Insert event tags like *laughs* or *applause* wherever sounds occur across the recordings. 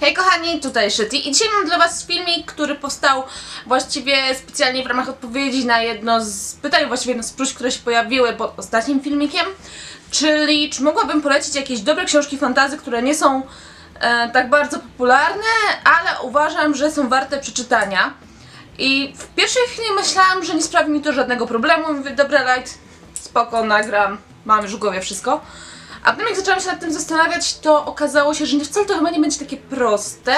Hej kochani, tutaj Shetty i dzisiaj mam dla was filmik, który powstał właściwie specjalnie w ramach odpowiedzi na jedno z pytań, właściwie jedno z próśb, które się pojawiły pod ostatnim filmikiem, czyli czy mogłabym polecić jakieś dobre książki fantazy, które nie są e, tak bardzo popularne, ale uważam, że są warte przeczytania. I w pierwszej chwili myślałam, że nie sprawi mi to żadnego problemu, mówię, dobra light, spoko, nagram, mam już w głowie wszystko. A potem jak zaczęłam się nad tym zastanawiać, to okazało się, że wcale to chyba nie będzie takie proste.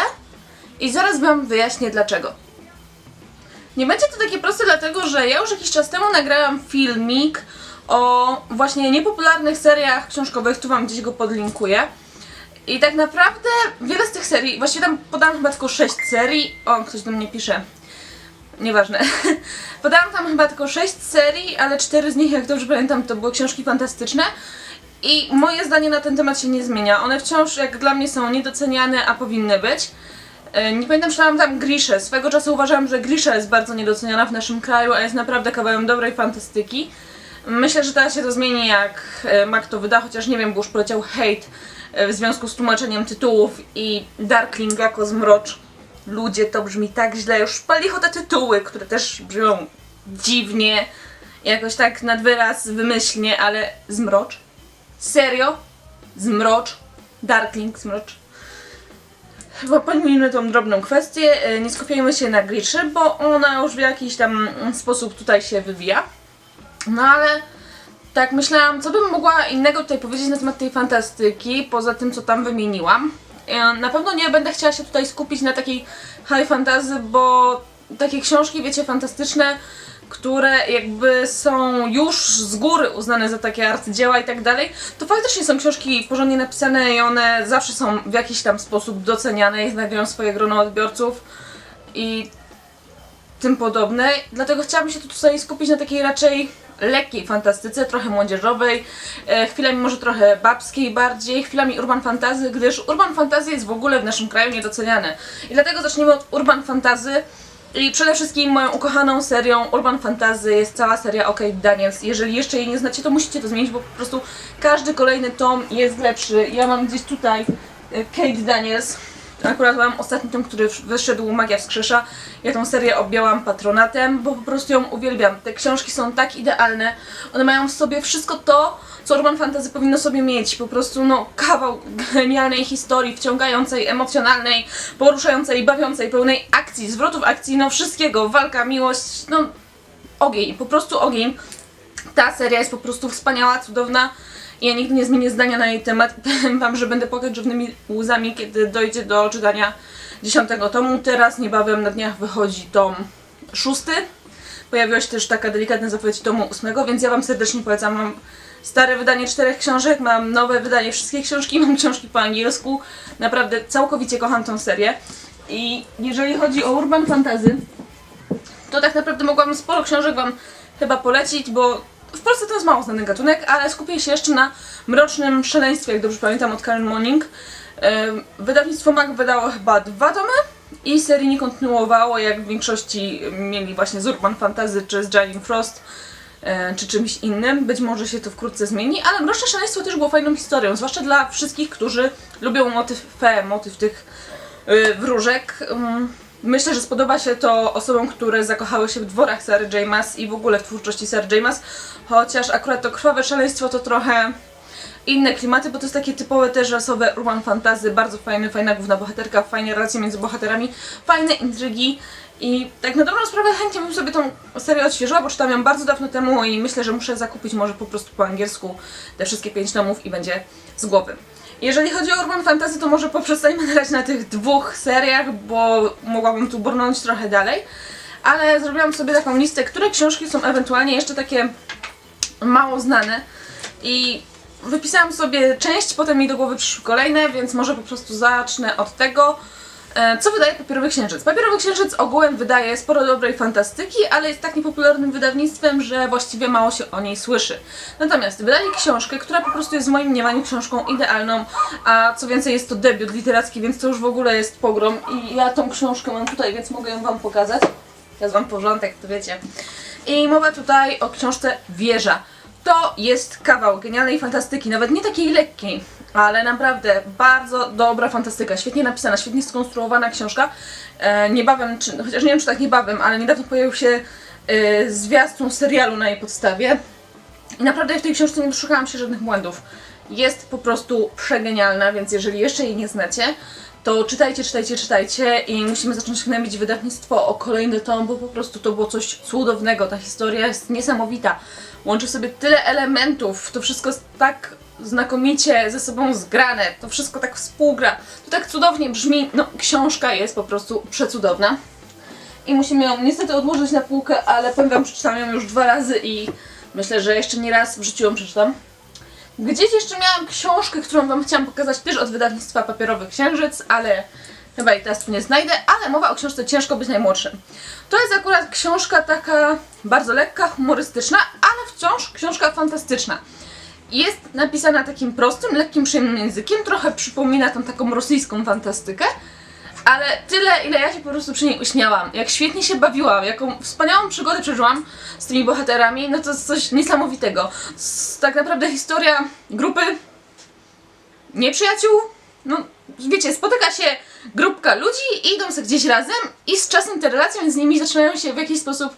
I zaraz wam wyjaśnię dlaczego. Nie będzie to takie proste dlatego, że ja już jakiś czas temu nagrałam filmik o właśnie niepopularnych seriach książkowych, tu wam gdzieś go podlinkuję. I tak naprawdę wiele z tych serii, właściwie tam podałam chyba tylko 6 serii. O, ktoś do mnie pisze. Nieważne. *laughs* Podałam tam chyba tylko 6 serii, ale 4 z nich, jak dobrze pamiętam, to były książki fantastyczne. I moje zdanie na ten temat się nie zmienia. One wciąż, jak dla mnie, są niedoceniane, a powinny być. E, Nie pamiętam, czytałam tam Griszę. Swego czasu uważałam, że Grisza jest bardzo niedoceniana w naszym kraju, a jest naprawdę kawałem dobrej fantastyki. Myślę, że teraz się to zmieni, jak e, Mac to wyda, chociaż nie wiem, bo już poleciał hejt e, w związku z tłumaczeniem tytułów i Darkling jako zmrocz. Ludzie, to brzmi tak źle. Już pali te tytuły, które też brzmią dziwnie, jakoś tak nad wyraz wymyślnie, ale zmrocz. Serio? Zmrocz? Darkling, zmrocz. Chyba pomijmy tą drobną kwestię, e, nie skupiajmy się na Griszy, bo ona już w jakiś tam mm, sposób tutaj się wywija. No ale tak myślałam, co bym mogła innego tutaj powiedzieć na temat tej fantastyki, poza tym co tam wymieniłam. E, Na pewno nie będę chciała się tutaj skupić na takiej high fantasy, bo takie książki, wiecie, fantastyczne, które jakby są już z góry uznane za takie arcydzieła i tak dalej, to faktycznie są książki porządnie napisane i one zawsze są w jakiś tam sposób doceniane i znajdują swoje grono odbiorców i tym podobne. Dlatego chciałabym się tu tutaj skupić na takiej raczej lekkiej fantastyce, trochę młodzieżowej, e, chwilami może trochę babskiej bardziej, chwilami urban fantazy, gdyż urban fantazy jest w ogóle w naszym kraju niedoceniane. I dlatego zaczniemy od urban fantazy. I przede wszystkim moją ukochaną serią Urban Fantasy jest cała seria o Kate Daniels. Jeżeli jeszcze jej nie znacie, to musicie to zmienić, bo po prostu każdy kolejny tom jest lepszy. Ja mam gdzieś tutaj e, Kate Daniels. Akurat mam ostatni tom, który wyszedł Magia Wskrzesza. Ja tą serię objęłam patronatem, bo po prostu ją uwielbiam. Te książki są tak idealne. One mają w sobie wszystko to, co Urban Fantasy powinno sobie mieć. Po prostu no kawał genialnej historii, wciągającej, emocjonalnej, poruszającej, bawiącej, pełnej akcji, zwrotów akcji, no wszystkiego. Walka, miłość, no ogień, po prostu ogień. Ta seria jest po prostu wspaniała, cudowna. Ja nigdy nie zmienię zdania na jej temat. *laughs* Powiem wam, że będę płakać żywnymi łzami, kiedy dojdzie do czytania dziesiątego tomu. Teraz niebawem na dniach wychodzi tom szósty. Pojawiła się też taka delikatna zapowiedź tomu ósmego, więc ja wam serdecznie polecam. Mam stare wydanie czterech książek, mam nowe wydanie wszystkich książki, *laughs* mam książki po angielsku. Naprawdę całkowicie kocham tą serię. I jeżeli chodzi o urban fantasy, to tak naprawdę mogłabym sporo książek Wam chyba polecić, bo w Polsce to jest mało znany gatunek, ale skupię się jeszcze na Mrocznym Szaleństwie, jak dobrze pamiętam, od Karen Moning. Ym, Wydawnictwo MAC wydało chyba dwa tomy i serii nie kontynuowało, jak w większości mieli właśnie z Urban Fantasy czy z Giant Frost czy czymś innym. Być może się to wkrótce zmieni, ale Mroczne Szaleństwo też było fajną historią, zwłaszcza dla wszystkich, którzy lubią motyw fe, motyw tych y, wróżek. Ym, Myślę, że spodoba się to osobom, które zakochały się w dworach Sary J. Maas i w ogóle w twórczości Sary J. Maas, chociaż akurat to Krwawe Szaleństwo to trochę inne klimaty, bo to jest takie typowe też rasowe urban fantasy, bardzo fajne, fajna główna bohaterka, fajne relacje między bohaterami, fajne intrygi i tak na dobrą sprawę chętnie bym sobie tą serię odświeżyła, bo czytałam ją bardzo dawno temu i myślę, że muszę zakupić może po prostu po angielsku te wszystkie pięć tomów i będzie z głowy. Jeżeli chodzi o Urban Fantasy, to może poprzestańmy na na tych dwóch seriach, bo mogłabym tu brnąć trochę dalej. Ale zrobiłam sobie taką listę, które książki są ewentualnie jeszcze takie mało znane. I wypisałam sobie część, potem mi do głowy przyszły kolejne, więc może po prostu zacznę od tego, e, co wydaje Papierowy Księżyc. Papierowy Księżyc ogółem wydaje sporo dobrej fantastyki, ale jest tak niepopularnym wydawnictwem, że właściwie mało się o niej słyszy. Natomiast wydali książkę, która po prostu jest w moim mniemaniu książką idealną, a co więcej jest to debiut literacki, więc to już w ogóle jest pogrom i ja tą książkę mam tutaj, więc mogę ją wam pokazać. Ja wam porządek, to wiecie. I mowa tutaj o książce Wieża. To jest kawał genialnej fantastyki, nawet nie takiej lekkiej, Ale naprawdę bardzo dobra fantastyka, świetnie napisana, świetnie skonstruowana książka. E, niebawem, czy, chociaż nie wiem czy tak niebawem, ale niedawno pojawił się e, zwiastun serialu na jej podstawie. I naprawdę w tej książce nie doszukałam się żadnych błędów. Jest po prostu przegenialna, więc jeżeli jeszcze jej nie znacie, to czytajcie, czytajcie, czytajcie i musimy zacząć gnębić wydawnictwo o kolejny tom, bo po prostu to było coś cudownego. Ta historia jest niesamowita. Łączy sobie tyle elementów, to wszystko jest tak znakomicie ze sobą zgrane, to wszystko tak współgra, to tak cudownie brzmi. No, książka jest po prostu przecudowna. I musimy ją niestety odłożyć na półkę, ale powiem wam, przeczytałam ją już dwa razy i myślę, że jeszcze nie raz w życiu ją przeczytam. Gdzieś jeszcze miałam książkę, którą wam chciałam pokazać też od wydawnictwa Papierowy Księżyc, ale chyba jej teraz tu nie znajdę, ale mowa o książce Ciężko być najmłodszym. To jest akurat książka taka bardzo lekka, humorystyczna, ale wciąż książka fantastyczna. Jest napisana takim prostym, lekkim, przyjemnym językiem, trochę przypomina tam taką rosyjską fantastykę, ale tyle, ile ja się po prostu przy niej uśmiałam, jak świetnie się bawiłam, jaką wspaniałą przygodę przeżyłam z tymi bohaterami, no to jest coś niesamowitego. Tak naprawdę historia grupy nieprzyjaciół, no wiecie, spotyka się grupka ludzi i idą sobie gdzieś razem i z czasem te relacje z nimi zaczynają się w jakiś sposób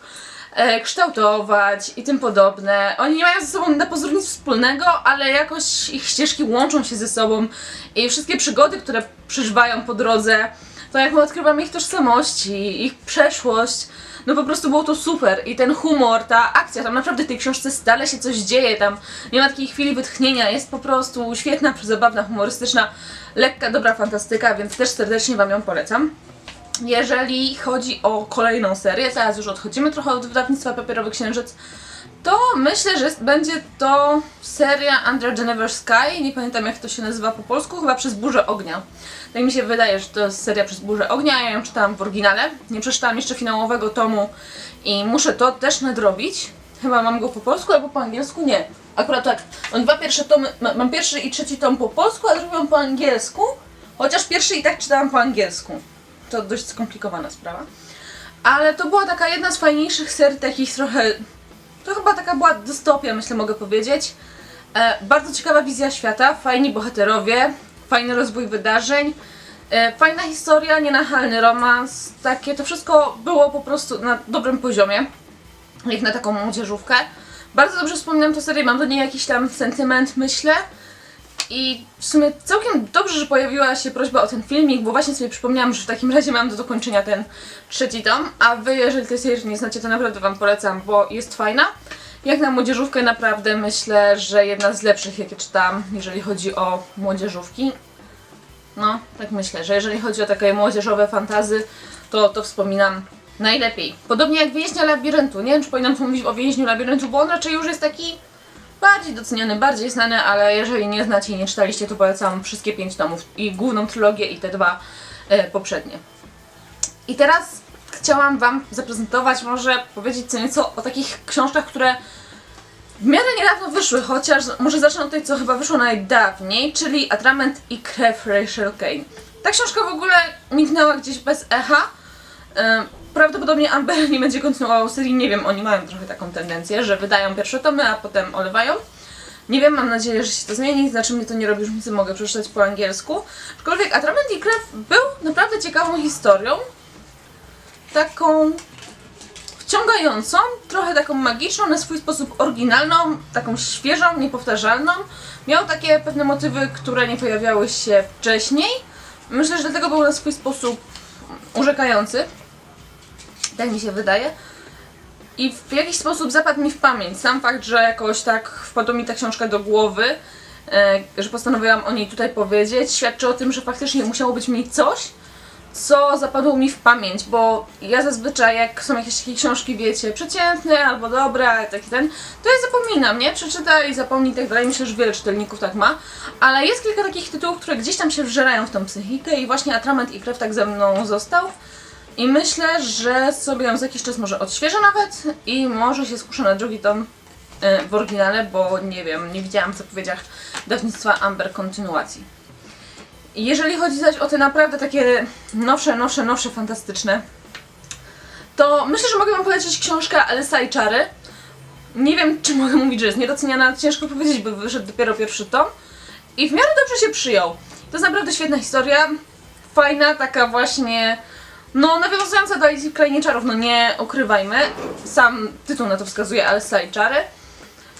e, kształtować i tym podobne. Oni nie mają ze sobą na pozór nic wspólnego, ale jakoś ich ścieżki łączą się ze sobą i wszystkie przygody, które przeżywają po drodze, to jak my odkrywamy ich tożsamości, ich przeszłość, no po prostu było to super i ten humor, ta akcja, tam naprawdę w tej książce stale się coś dzieje, tam nie ma takiej chwili wytchnienia, jest po prostu świetna, zabawna, humorystyczna, lekka, dobra fantastyka, więc też serdecznie Wam ją polecam. Jeżeli chodzi o kolejną serię, teraz już odchodzimy trochę od wydawnictwa Papierowy Księżyc, to myślę, że będzie to seria Under the Never Sky. Nie pamiętam jak to się nazywa po polsku, chyba przez burzę ognia. Tak mi się wydaje, że to jest seria przez burzę ognia. Ja ją czytałam w oryginale. Nie przeczytałam jeszcze finałowego tomu i muszę to też nadrobić. Chyba mam go po polsku albo po angielsku? Nie. Akurat tak. Mam dwa pierwsze tomy, ma- mam pierwszy i trzeci tom po polsku, a drugi po angielsku. Chociaż pierwszy i tak czytałam po angielsku. To dość skomplikowana sprawa. Ale to była taka jedna z fajniejszych serii, takich trochę to chyba taka była dystopia, myślę, mogę powiedzieć. E, bardzo ciekawa wizja świata, fajni bohaterowie, fajny rozwój wydarzeń, e, fajna historia, nienachalny romans, takie, to wszystko było po prostu na dobrym poziomie, jak na taką młodzieżówkę. Bardzo dobrze wspominam tę serię, mam do niej jakiś tam sentyment, myślę. I w sumie całkiem dobrze, że pojawiła się prośba o ten filmik, bo właśnie sobie przypomniałam, że w takim razie mam do dokończenia ten trzeci tom, a wy, jeżeli tej serii nie znacie, to naprawdę wam polecam, bo jest fajna. Jak na młodzieżówkę naprawdę myślę, że jedna z lepszych, jakie czytałam, jeżeli chodzi o młodzieżówki. No, tak myślę, że jeżeli chodzi o takie młodzieżowe fantazy, to to wspominam najlepiej. Podobnie jak Więźnia Labiryntu. Nie wiem, czy powinnam tu mówić o Więźniu Labiryntu, bo on raczej już jest taki bardziej doceniony, bardziej znany, ale jeżeli nie znacie i nie czytaliście, to polecam wszystkie pięć tomów i główną trylogię i te dwa e, poprzednie. I teraz chciałam Wam zaprezentować, może powiedzieć co nieco o takich książkach, które w miarę niedawno wyszły, chociaż może zacznę od tej, co chyba wyszło najdawniej, czyli Atrament i krew Rachel Kane. Ta książka w ogóle mignęła gdzieś bez echa. Ym, Prawdopodobnie Amber *laughs* nie będzie kontynuował serii, nie wiem, oni mają trochę taką tendencję, że wydają pierwsze tomy, a potem olewają. Nie wiem, mam nadzieję, że się to zmieni, znaczy mnie to nie robi różnicy, mogę przeczytać po angielsku. Aczkolwiek Atrament i krew był naprawdę ciekawą historią. Taką wciągającą, trochę taką magiczną, na swój sposób oryginalną, taką świeżą, niepowtarzalną. Miał takie pewne motywy, które nie pojawiały się wcześniej. Myślę, że dlatego był na swój sposób urzekający. Tak mi się wydaje. I w jakiś sposób zapadł mi w pamięć sam fakt, że jakoś tak wpadła mi ta książka do głowy, e, że postanowiłam o niej tutaj powiedzieć, świadczy o tym, że faktycznie musiało być niej coś, co zapadło mi w pamięć, bo ja zazwyczaj jak są jakieś takie książki, wiecie, przeciętne albo dobre, taki ten, to ja zapominam, nie? Przeczytaj, zapomnij i tak dalej. Myślę, że wiele czytelników tak ma, ale jest kilka takich tytułów, które gdzieś tam się wżerają w tą psychikę i właśnie Atrament i Krew tak ze mną został. I myślę, że sobie ją za jakiś czas może odświeżę nawet i może się skuszę na drugi tom y, w oryginale, bo nie wiem, nie widziałam w zapowiedziach dawnictwa Amber kontynuacji. Jeżeli chodzi zaś o te naprawdę takie nowsze, nowsze, nowsze, fantastyczne, to myślę, że mogę wam polecić książkę Alisa i Czary. Nie wiem, czy mogę mówić, że jest niedoceniana, ciężko powiedzieć, bo wyszedł dopiero pierwszy tom. i w miarę dobrze się przyjął. To jest naprawdę świetna historia, fajna, taka właśnie, no nawiązująca do Alicji w Krainie Czarów, no nie ukrywajmy, sam tytuł na to wskazuje i Czary.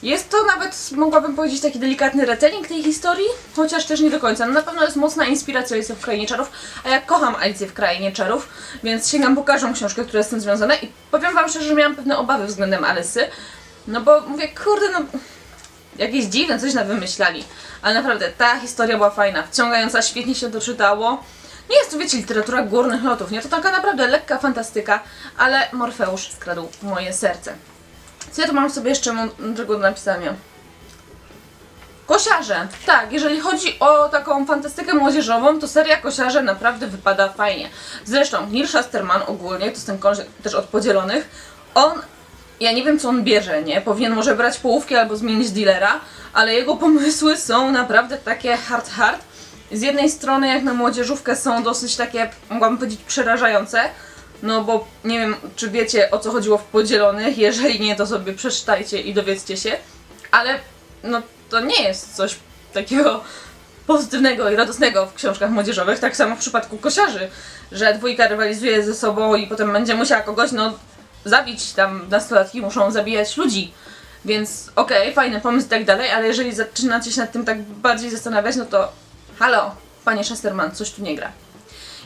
Jest to nawet, mogłabym powiedzieć, taki delikatny retelling tej historii, chociaż też nie do końca. No na pewno jest mocna inspiracja Alicji w Krainie Czarów, a ja kocham Alicję w Krainie Czarów, więc sięgam po każdą książkę, która jest z tym związana i powiem wam szczerze, że miałam pewne obawy względem Alysy, no bo mówię, kurde, no jakieś dziwne, coś na wymyślali. Ale naprawdę, ta historia była fajna, wciągająca, świetnie się to czytało. Nie jest to, wiecie, literatura górnych lotów, nie? To taka naprawdę lekka fantastyka, ale Morfeusz skradł moje serce. Co ja tu mam sobie jeszcze mądrego do napisania? Kosiarze. Tak, jeżeli chodzi o taką fantastykę młodzieżową, to seria Kosiarze naprawdę wypada fajnie. Zresztą Neil Shusterman ogólnie, to jest ten koleś też od podzielonych, on, ja nie wiem co on bierze, nie? Powinien może brać połówki albo zmienić dealera, ale jego pomysły są naprawdę takie hard hard. Z jednej strony jak na młodzieżówkę są dosyć takie, mogłabym powiedzieć, przerażające, no bo nie wiem, czy wiecie o co chodziło w podzielonych. Jeżeli nie, to sobie przeczytajcie i dowiedzcie się. Ale no to nie jest coś takiego pozytywnego i radosnego w książkach młodzieżowych. Tak samo w przypadku kosiarzy, że dwójka rywalizuje ze sobą i potem będzie musiała kogoś, no, zabić. Tam nastolatki muszą zabijać ludzi. Więc okej, fajny pomysł i tak dalej, ale jeżeli zaczynacie się nad tym tak bardziej zastanawiać, no to halo, panie Shusterman, coś tu nie gra.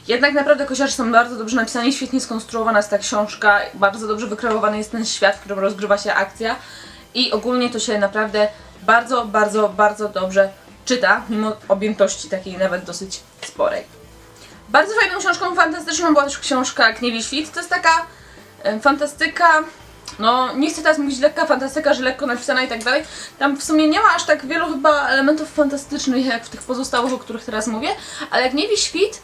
Jednak naprawdę kosiarze są bardzo dobrze napisani, świetnie skonstruowana jest ta książka, bardzo dobrze wykreowany jest ten świat, w którym rozgrywa się akcja i ogólnie to się naprawdę bardzo, bardzo, bardzo dobrze czyta, mimo objętości takiej nawet dosyć sporej. Bardzo fajną książką fantastyczną była też książka Kniewi Świt. To jest taka fantastyka, no nie chcę teraz mówić lekka fantastyka, że lekko napisana i tak dalej. Tam w sumie nie ma aż tak wielu chyba elementów fantastycznych jak w tych pozostałych, o których teraz mówię, ale Gniewi Świt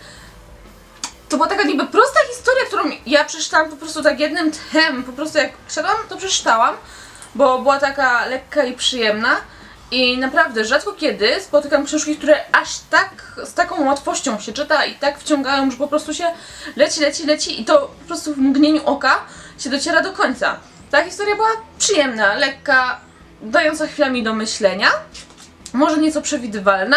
to była taka niby prosta historia, którą ja przeczytałam po prostu tak jednym tchem, po prostu jak siadłam, to przeczytałam, bo była taka lekka i przyjemna. I naprawdę rzadko kiedy spotykam książki, które aż tak z taką łatwością się czyta i tak wciągają, że po prostu się leci, leci, leci i to po prostu w mgnieniu oka się dociera do końca. Ta historia była przyjemna, lekka, dająca chwilami do myślenia, może nieco przewidywalna,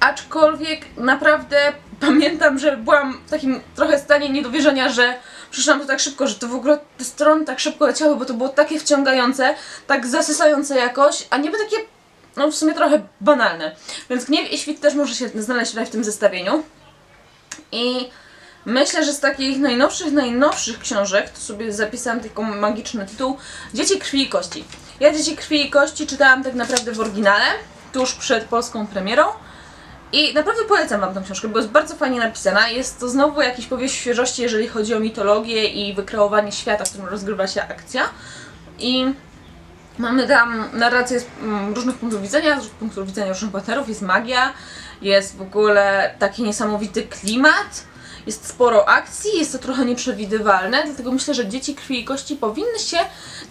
aczkolwiek naprawdę pamiętam, że byłam w takim trochę stanie niedowierzenia, że przeczytałam to tak szybko, że to w ogóle te strony tak szybko leciały, bo to było takie wciągające, tak zasysające jakoś, a niby takie, no w sumie trochę banalne. Więc Gniew i Świt też może się znaleźć tutaj w tym zestawieniu. I myślę, że z takich najnowszych, najnowszych książek, to sobie zapisałam taki magiczny tytuł, Dzieci Krwi i Kości. Ja Dzieci Krwi i Kości czytałam tak naprawdę w oryginale, tuż przed polską premierą. I naprawdę polecam Wam tę książkę, bo jest bardzo fajnie napisana. Jest to znowu jakiś powieść świeżości, jeżeli chodzi o mitologię i wykreowanie świata, w którym rozgrywa się akcja. I mamy tam narrację z mm, różnych punktów widzenia, z punktów widzenia różnych bohaterów, jest magia, jest w ogóle taki niesamowity klimat, jest sporo akcji, jest to trochę nieprzewidywalne, dlatego myślę, że Dzieci Krwi i Kości powinny się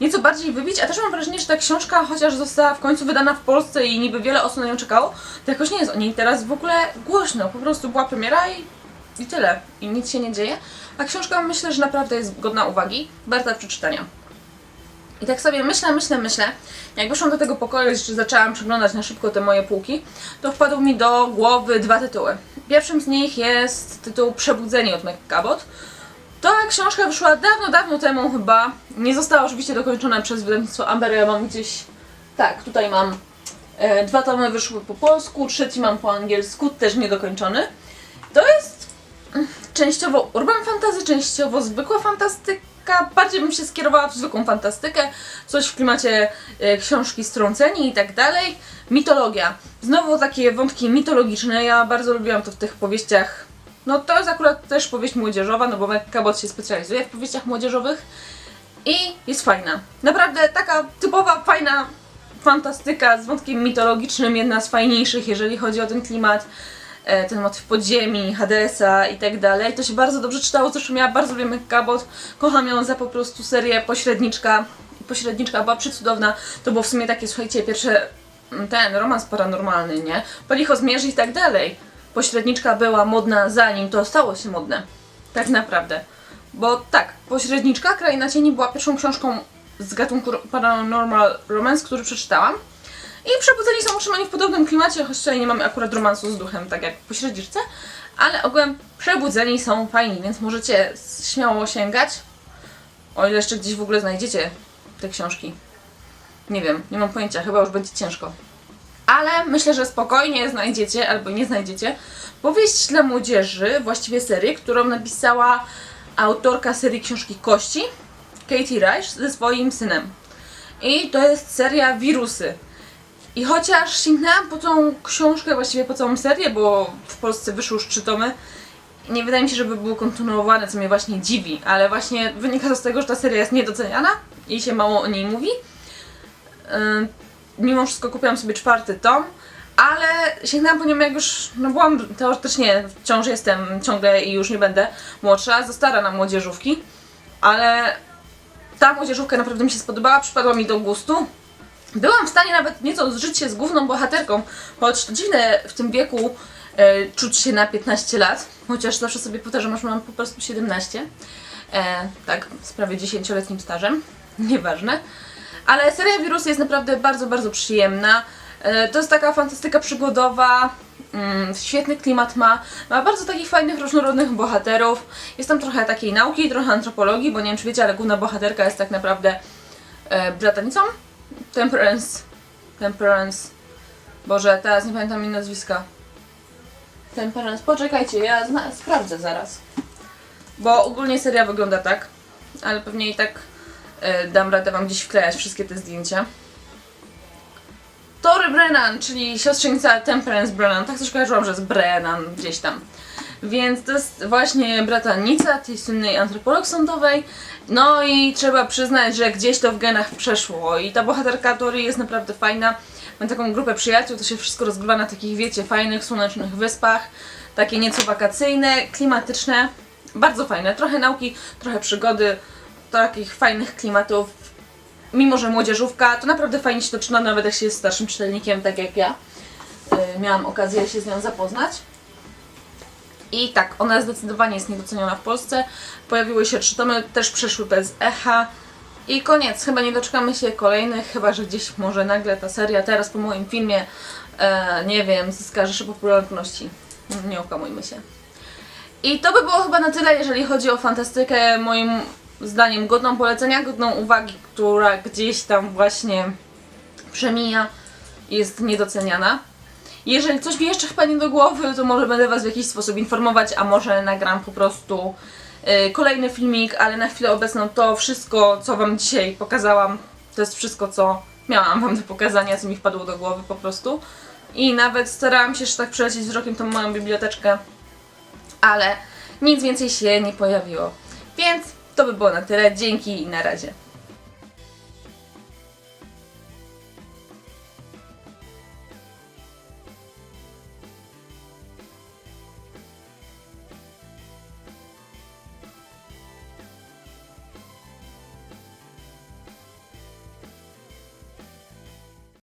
nieco bardziej wybić, a też mam wrażenie, że ta książka, chociaż została w końcu wydana w Polsce i niby wiele osób na nią czekało, to jakoś nie jest o niej teraz w ogóle głośno, po prostu była premiera i, i tyle, i nic się nie dzieje, a książka myślę, że naprawdę jest godna uwagi, warta przeczytania. I tak sobie myślę, myślę, myślę. Jak wyszłam do tego pokoju, jeszcze zaczęłam przeglądać na szybko te moje półki, to wpadły mi do głowy dwa tytuły. Pierwszym z nich jest tytuł Przebudzenie od McCabot. Ta książka wyszła dawno, dawno temu chyba. Nie została oczywiście dokończona przez wydawnictwo Amber. Ja mam gdzieś... Tak, tutaj mam e, dwa tomy wyszły po polsku, trzeci mam po angielsku, też niedokończony. To jest mm, częściowo urban fantasy, częściowo zwykła fantastyka. Bardziej bym się skierowała w zwykłą fantastykę, coś w klimacie e, książki Strąceni i tak dalej. Mitologia. Znowu takie wątki mitologiczne. Ja bardzo lubiłam to w tych powieściach. No to jest akurat też powieść młodzieżowa, no bo Cabot się specjalizuje w powieściach młodzieżowych i jest fajna. Naprawdę taka typowa, fajna fantastyka z wątkiem mitologicznym, jedna z fajniejszych, jeżeli chodzi o ten klimat, ten motyw podziemi, Hadesa i tak dalej. To się bardzo dobrze czytało, zresztą ja bardzo lubię Cabot, kocham ją za po prostu serię Pośredniczka. Pośredniczka była przecudowna, to było w sumie takie, słuchajcie, pierwsze mm, ten romans paranormalny, nie? Policho zmierzy i tak dalej. Pośredniczka była modna zanim to stało się modne. Tak naprawdę. Bo tak, Pośredniczka Kraina Cieni była pierwszą książką z gatunku Paranormal Romance, który przeczytałam. I Przebudzeni są utrzymani w podobnym klimacie, choć tutaj nie mamy akurat romansu z duchem, tak jak po średziczce, ale ogółem Przebudzeni są fajni, więc możecie śmiało sięgać. O ile jeszcze gdzieś w ogóle znajdziecie te książki. Nie wiem, nie mam pojęcia, chyba już będzie ciężko. Ale myślę, że spokojnie znajdziecie, albo nie znajdziecie, powieść dla młodzieży, właściwie serię, którą napisała autorka serii książki Kości, Katie Reich, ze swoim synem. I to jest seria Wirusy. I chociaż sięgnęłam po tą książkę, właściwie po całą serię, bo w Polsce wyszły już trzy tomy, nie wydaje mi się, żeby było kontynuowane, co mnie właśnie dziwi, ale właśnie wynika to z tego, że ta seria jest niedoceniana i się mało o niej mówi. Ym, Mimo wszystko kupiłam sobie czwarty tom, ale sięgnęłam po nią jak już, no byłam teoretycznie, wciąż jestem ciągle i już nie będę młodsza, za stara na młodzieżówki, ale ta młodzieżówka naprawdę mi się spodobała, przypadła mi do gustu. Byłam w stanie nawet nieco zżyć się z główną bohaterką, choć dziwne w tym wieku e, czuć się na 15 lat, chociaż zawsze sobie powtarzam, że mam po prostu 17. E, tak, z prawie 10-letnim stażem, *laughs* nieważne. Ale seria Wirusy jest naprawdę bardzo, bardzo przyjemna. E, to jest taka fantastyka przygodowa, mm, świetny klimat ma, ma bardzo takich fajnych, różnorodnych bohaterów. Jest tam trochę takiej nauki, trochę antropologii, bo nie wiem czy wiecie, ale główna bohaterka jest tak naprawdę e, bratanicą. Temperance. Temperance. Boże, teraz nie pamiętam jej nazwiska. Temperance. Poczekajcie, ja zna- sprawdzę zaraz. Bo ogólnie seria wygląda tak, ale pewnie i tak e, dam radę wam gdzieś wklejać wszystkie te zdjęcia. Tory Brennan, czyli siostrzenica Temperance Brennan. Tak też kojarzyłam, że jest Brennan gdzieś tam. Więc to jest właśnie bratanica tej słynnej antropolog sądowej. No i trzeba przyznać, że gdzieś to w genach przeszło. I ta bohaterka Tory jest naprawdę fajna. Ma taką grupę przyjaciół, to się wszystko rozgrywa na takich, wiecie, fajnych, słonecznych wyspach. Takie nieco wakacyjne, klimatyczne. Bardzo fajne. Trochę nauki, trochę przygody, takich fajnych klimatów. Mimo, że młodzieżówka, to naprawdę fajnie się to czyta, nawet jak się jest starszym czytelnikiem, tak jak ja. Yy, miałam okazję się z nią zapoznać. I tak, ona zdecydowanie jest niedoceniona w Polsce. Pojawiły się trzy tomy, też przeszły bez echa. I koniec, chyba nie doczekamy się kolejnych, chyba że gdzieś może nagle ta seria teraz po moim filmie, e, nie wiem, zyska rzesze popularności. Nie okłamujmy się. I to by było chyba na tyle, jeżeli chodzi o fantastykę, moim zdaniem godną polecenia, godną uwagi, która gdzieś tam właśnie przemija, jest niedoceniana. Jeżeli coś mi jeszcze wpadnie do głowy, to może będę Was w jakiś sposób informować, a może nagram po prostu y, kolejny filmik, ale na chwilę obecną to wszystko, co Wam dzisiaj pokazałam, to jest wszystko, co miałam Wam do pokazania, co mi wpadło do głowy po prostu. I nawet starałam się jeszcze tak przelecieć wzrokiem tą moją biblioteczkę, ale nic więcej się nie pojawiło. Więc to by było na tyle. Dzięki i na razie.